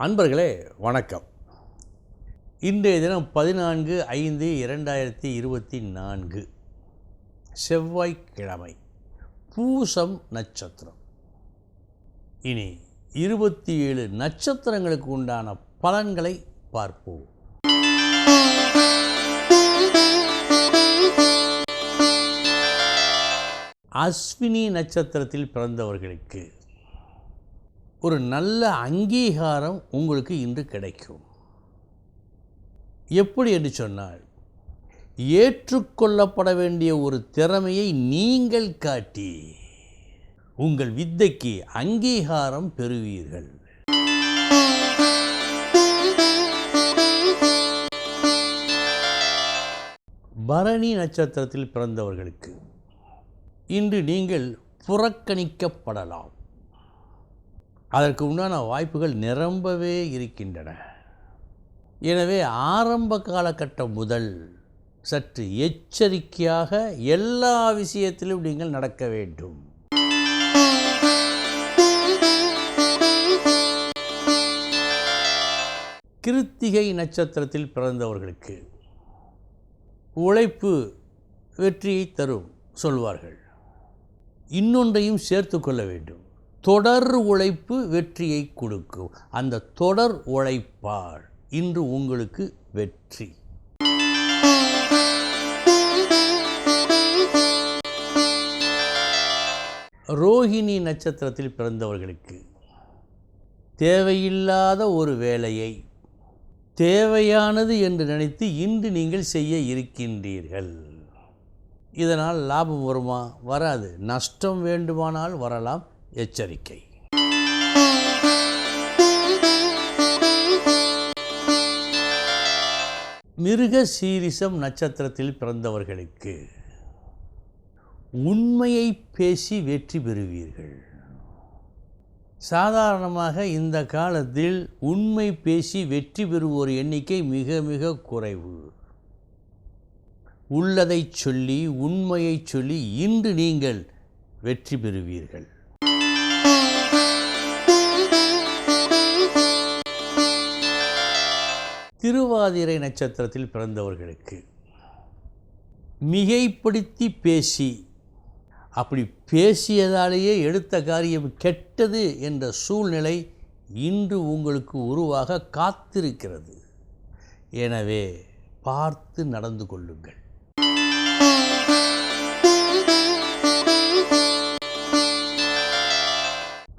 அன்பர்களே வணக்கம். இன்றைய தினம் பதினான்கு ஐந்து இரண்டாயிரத்தி இருபத்தி நான்கு. செவ்வாய்க்கிழமை பூசம் நட்சத்திரம். இனி இருபத்தி ஏழு நட்சத்திரங்களுக்கு உண்டான பலன்களை பார்ப்போம். அஸ்வினி நட்சத்திரத்தில் பிறந்தவர்களுக்கு ஒரு நல்ல அங்கீகாரம் உங்களுக்கு இன்று கிடைக்கும். எப்படி என்று சொன்னால் ஏற்றுக்கொள்ளப்பட வேண்டிய ஒரு திறமையை நீங்கள் காட்டி உங்கள் வித்தைக்கு அங்கீகாரம் பெறுவீர்கள். பரணி நட்சத்திரத்தில் பிறந்தவர்களுக்கு இன்று நீங்கள் புறக்கணிக்கப்படலாம். அதற்கு உண்டான வாய்ப்புகள் நிரம்பவே இருக்கின்றன. எனவே ஆரம்ப காலகட்டம் முதல் சற்று எச்சரிக்கையாக எல்லா விஷயத்திலும் நீங்கள் நடக்க வேண்டும். கிருத்திகை நட்சத்திரத்தில் பிறந்தவர்களுக்கு உழைப்பு வெற்றியை தரும் சொல்வார்கள். இன்னொன்றையும் சேர்த்து கொள்ள வேண்டும். தொடர் உழைப்பு வெற்றியை கொடுக்கும். அந்த தொடர் உழைப்பால் இன்று உங்களுக்கு வெற்றி. ரோஹிணி நட்சத்திரத்தில் பிறந்தவர்களுக்கு தேவையில்லாத ஒரு வேலையை தேவையானது என்று நினைத்து இன்று நீங்கள் செய்ய இருக்கின்றீர்கள். இதனால் லாபம் வருமா? வராது. நஷ்டம் வேண்டுமானால் வரலாம். எச்சரிக்கை. மிருக சீரிசம் நட்சத்திரத்தில் பிறந்தவர்களுக்கு உண்மையை பேசி வெற்றி பெறுவீர்கள். சாதாரணமாக இந்த காலத்தில் உண்மை பேசி வெற்றி பெறுவோர் எண்ணிக்கை மிக மிக குறைவு. உள்ளதைச் சொல்லி உண்மையைச் சொல்லி இன்று நீங்கள் வெற்றி பெறுவீர்கள். திருவாதிரை நட்சத்திரத்தில் பிறந்தவர்களுக்கு மிகைப்படுத்தி பேசி அப்படி பேசியதாலேயே எடுத்த காரியம் கெட்டது என்ற சூழ்நிலை இன்று உங்களுக்கு உருவாக காத்திருக்கிறது. எனவே பார்த்து நடந்து கொள்ளுங்கள்.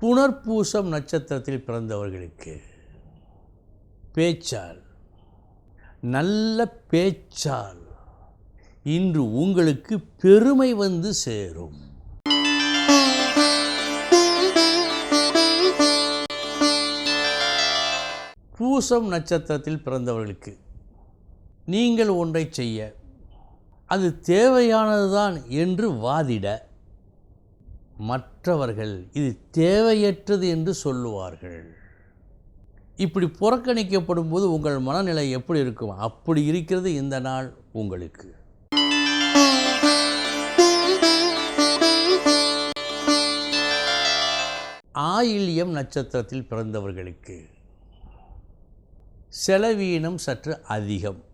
புனர்பூசம் நட்சத்திரத்தில் பிறந்தவர்களுக்கு பேச்சால் நல்ல பேச்சால் இன்று உங்களுக்கு பெருமை வந்து சேரும். பூசம் நட்சத்திரத்தில் பிறந்தவர்களுக்கு நீங்கள் ஒன்றை செய்ய அது தேவையானதுதான் என்று வாதிட மற்றவர்கள் இது தேவையற்றது என்று சொல்லுவார்கள். இப்படி புறக்கணிக்கப்படும் போது உங்கள் மனநிலை எப்படி இருக்கும்? அப்படி இருக்கிறது இந்த நாள் உங்களுக்கு. ஆயில்யம் நட்சத்திரத்தில் பிறந்தவர்களுக்கு செலவீனம் சற்று அதிகம்.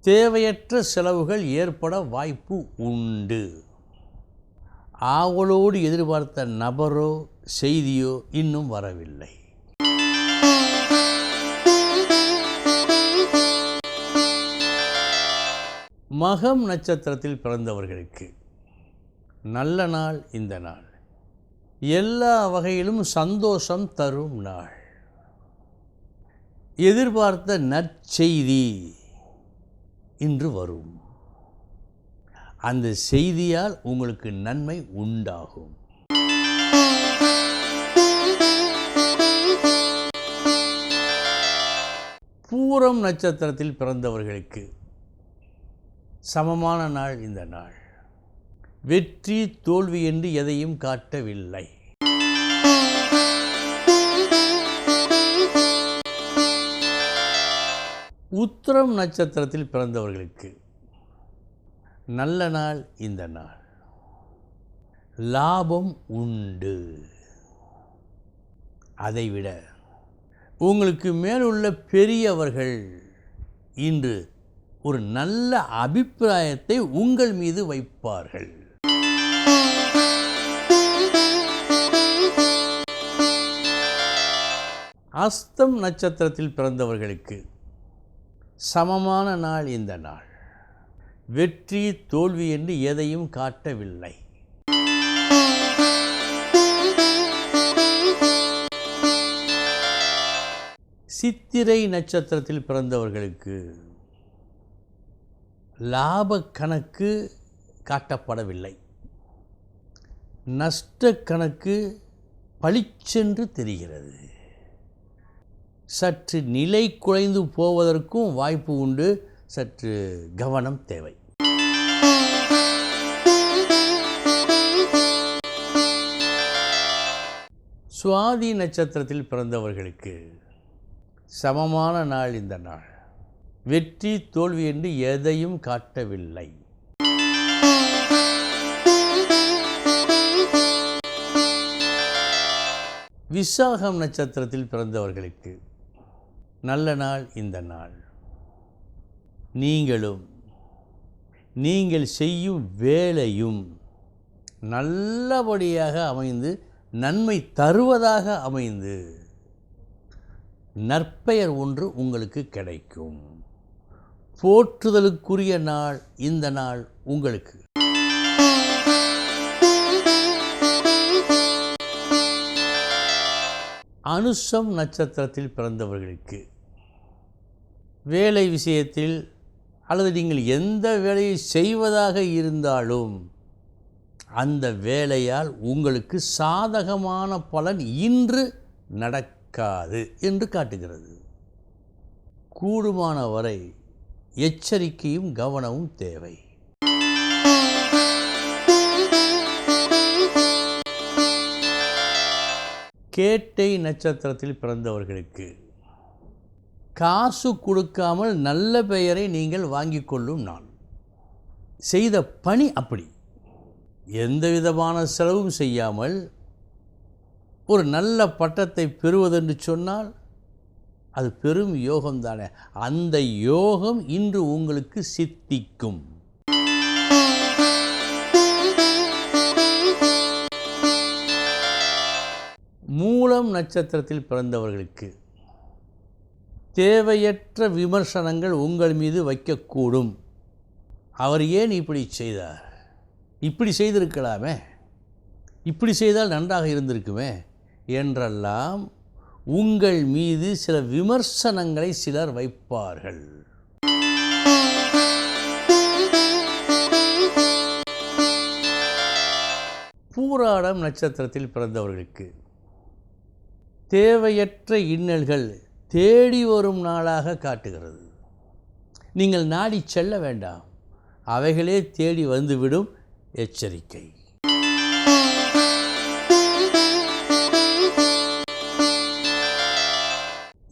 தேவையற்ற செலவுகள் ஏற்பட வாய்ப்பு உண்டு. ஆவலோடு எதிர்பார்த்த நபரோ செய்தியோ இன்னும் வரவில்லை. மகம் நட்சத்திரத்தில் பிறந்தவர்களுக்கு நல்ல நாள் இந்த நாள். எல்லா வகையிலும் சந்தோஷம் தரும் நாள். எதிர்பார்த்த நற்செய்தி இன்று வரும். அந்த செய்தியால் உங்களுக்கு நன்மை உண்டாகும். பூரம் நட்சத்திரத்தில் பிறந்தவர்களுக்கு சமமான நாள் இந்த நாள். வெற்றி தோல்வி என்று எதையும் காட்டவில்லை. உத்திரம் நட்சத்திரத்தில் பிறந்தவர்களுக்கு நல்ல நாள் இந்த நாள். லாபம் உண்டு. அதைவிட உங்களுக்கு மேலுள்ள பெரியவர்கள் இன்று ஒரு நல்ல அபிப்பிராயத்தை உங்கள் மீது வைப்பார்கள். அஸ்தம் நட்சத்திரத்தில் பிறந்தவர்களுக்கு சமமான நாள் இந்த நாள். வெற்றி தோல்வி என்று எதையும் காட்டவில்லை. சித்திரை நட்சத்திரத்தில் பிறந்தவர்களுக்கு லாப கணக்கு காட்டப்படவில்லை. நஷ்ட கணக்கு பளிச்சென்று தெரிகிறது. சற்று நிலை குறைந்து போவதற்கும் வாய்ப்பு உண்டு. சற்று கவனம் தேவை. சுவாதி நட்சத்திரத்தில் பிறந்தவர்களுக்கு சமமான நாள் இந்த நாள். வெற்றி தோல்வி என்று எதையும் காட்டவில்லை. விசாகம் நட்சத்திரத்தில் பிறந்தவர்களுக்கு நல்ல நாள் இந்த நாள். நீங்களும் நீங்கள் செய்யும் வேலையும் நல்லபடியாக அமைந்து நன்மை தருவதாக அமைந்து நற்பெயர் ஒன்று உங்களுக்கு கிடைக்கும். போற்றுதலுக்குரிய நாள் இந்த நாள் உங்களுக்கு. அனுஷம் நட்சத்திரத்தில் பிறந்தவர்களுக்கு வேலை விஷயத்தில் அல்லது நீங்கள் எந்த வேலையை செய்வதாக இருந்தாலும் அந்த வேலையால் உங்களுக்கு சாதகமான பலன் இன்று நடக்காது என்று காட்டுகிறது. கூடுமான வரை எச்சரிக்கையும் கவனமும் தேவை. கேட்டை நட்சத்திரத்தில் பிறந்தவர்களுக்கு காசு கொடுக்காமல் நல்ல பெயரை நீங்கள் வாங்கி கொள்ளும் நான் செய்த பணி அப்படி. எந்த விதமான செலவும் செய்யாமல் ஒரு நல்ல பட்டத்தை பெறுவதென்று சொன்னால் அது பெரும் யோகம்தானே அந்த யோகம் இன்று உங்களுக்கு சித்திக்கும். மூலம் நட்சத்திரத்தில் பிறந்தவர்களுக்கு தேவையற்ற விமர்சனங்கள் உங்கள் மீது வைக்கக்கூடும். அவர் ஏன் இப்படி செய்தார்? இப்படி செய்திருக்கலாமே? இப்படி செய்தால் நன்றாக இருந்திருக்குமே? என்றெல்லாம் உங்கள் மீது சில விமர்சனங்களை சிலர் வைப்பார்கள். பூராடம் நட்சத்திரத்தில் பிறந்தவர்களுக்கு தேவையற்ற இன்னல்கள் தேடி வரும் நாளாக காட்டுகிறது. நீங்கள் நாடி செல்ல வேண்டாம். அவைகளே தேடி வந்துவிடும் எச்சரிக்கை.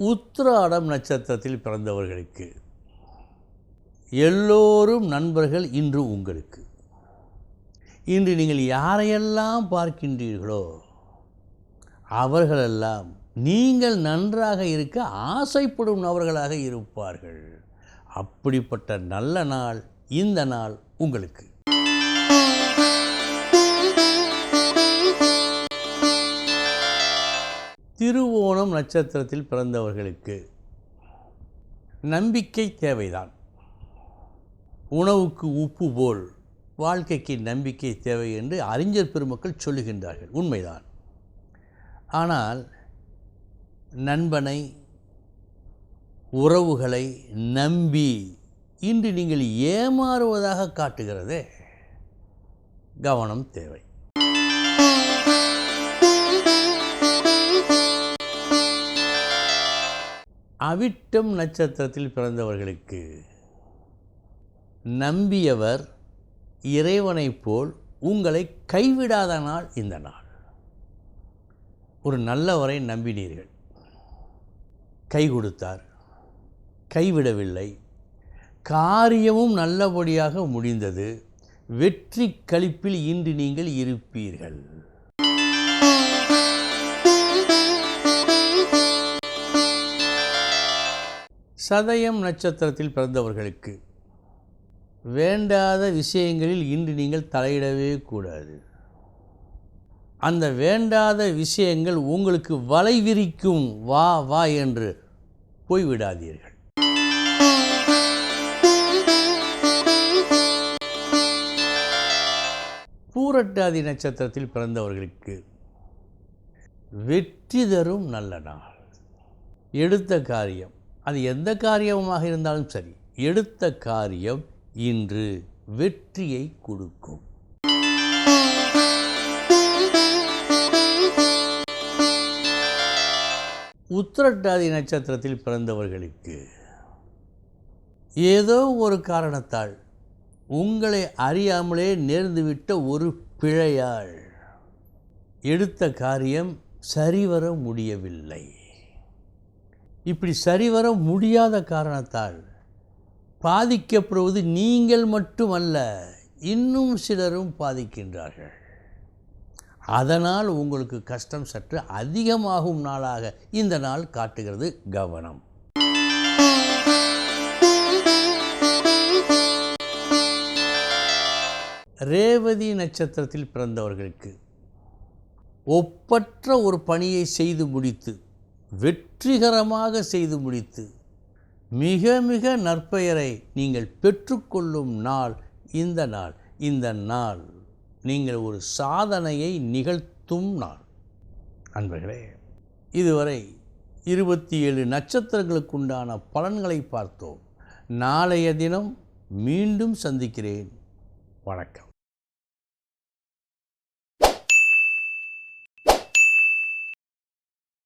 உத்திராடம் நட்சத்திரத்தில் பிறந்தவர்களுக்கு. எல்லோரும் நண்பர்கள் இன்று உங்களுக்கு. இன்று நீங்கள் யாரையெல்லாம் பார்க்கின்றீர்களோ அவர்களெல்லாம் நீங்கள் நன்றாக இருக்க ஆசைப்படும் நபர்களாக இருப்பார்கள். அப்படிப்பட்ட நல்ல நாள் இந்த நாள் உங்களுக்கு. திருவோணம் நட்சத்திரத்தில் பிறந்தவர்களுக்கு நம்பிக்கை தேவைதான். உணவுக்கு உப்பு போல் வாழ்க்கைக்கு நம்பிக்கை தேவை என்று அறிஞர் பெருமக்கள் சொல்லுகின்றார்கள். உண்மைதான். ஆனால் நண்பனை உறவுகளை நம்பி இன்று நீங்கள் ஏமாறுவதாக காட்டுகிறதே கவனம் தேவை. அவிட்டம் நட்சத்திரத்தில் பிறந்தவர்களுக்கு நம்பியவர் இறைவனைப் போல் உங்களை கைவிடாத நாள் இந்த நாள். ஒரு நல்லவரை நம்பினீர்கள். கை கொடுத்தார். கைவிடவில்லை. காரியமும் நல்லபடியாக முடிந்தது. வெற்றி களிப்பில் இன்று நீங்கள் இருப்பீர்கள். சதயம் நட்சத்திரத்தில் பிறந்தவர்களுக்கு வேண்டாத விஷயங்களில் இன்று நீங்கள் தலையிடவே கூடாது. அந்த வேண்டாத விஷயங்கள் உங்களுக்கு வலை விரிக்கும் வா வா என்று போய்விடாதீர்கள் பூரட்டாதி நட்சத்திரத்தில் பிறந்தவர்களுக்கு வெற்றி தரும் நல்ல நாள். எடுத்த காரியம். அது எந்த காரியமாக இருந்தாலும் சரி எடுத்த காரியம் இன்று வெற்றியை கொடுக்கும். உத்திரட்டாதி நட்சத்திரத்தில் பிறந்தவர்களுக்கு ஏதோ ஒரு காரணத்தால் உங்களை அறியாமலே நேர்ந்துவிட்ட ஒரு பிழையால் எடுத்த காரியம் சரிவர முடியவில்லை. இப்படி சரிவர முடியாத காரணத்தால் பாதிக்கப்படுவது நீங்கள் மட்டுமல்ல இன்னும் சிலரும் பாதிக்கின்றார்கள். அதனால் உங்களுக்கு கஷ்டம் சற்று அதிகமாகும் நாளாக இந்த நாள் காட்டுகிறது கவனம். ரேவதி நட்சத்திரத்தில் பிறந்தவர்களுக்கு ஒப்பற்ற ஒரு பணியை செய்து முடித்து வெற்றிகரமாக செய்து முடித்து மிக மிக நற்பெயரை நீங்கள் பெற்றுக்கொள்ளும் நாள் இந்த நாள். இந்த நாள் நீங்கள் ஒரு சாதனையை நிகழ்த்தும் நாள். அன்பர்களே இதுவரை இருபத்தி ஏழு நட்சத்திரங்களுக்குண்டான பலன்களை பார்த்தோம். நாளைய தினம் மீண்டும் சந்திக்கிறேன். வணக்கம்.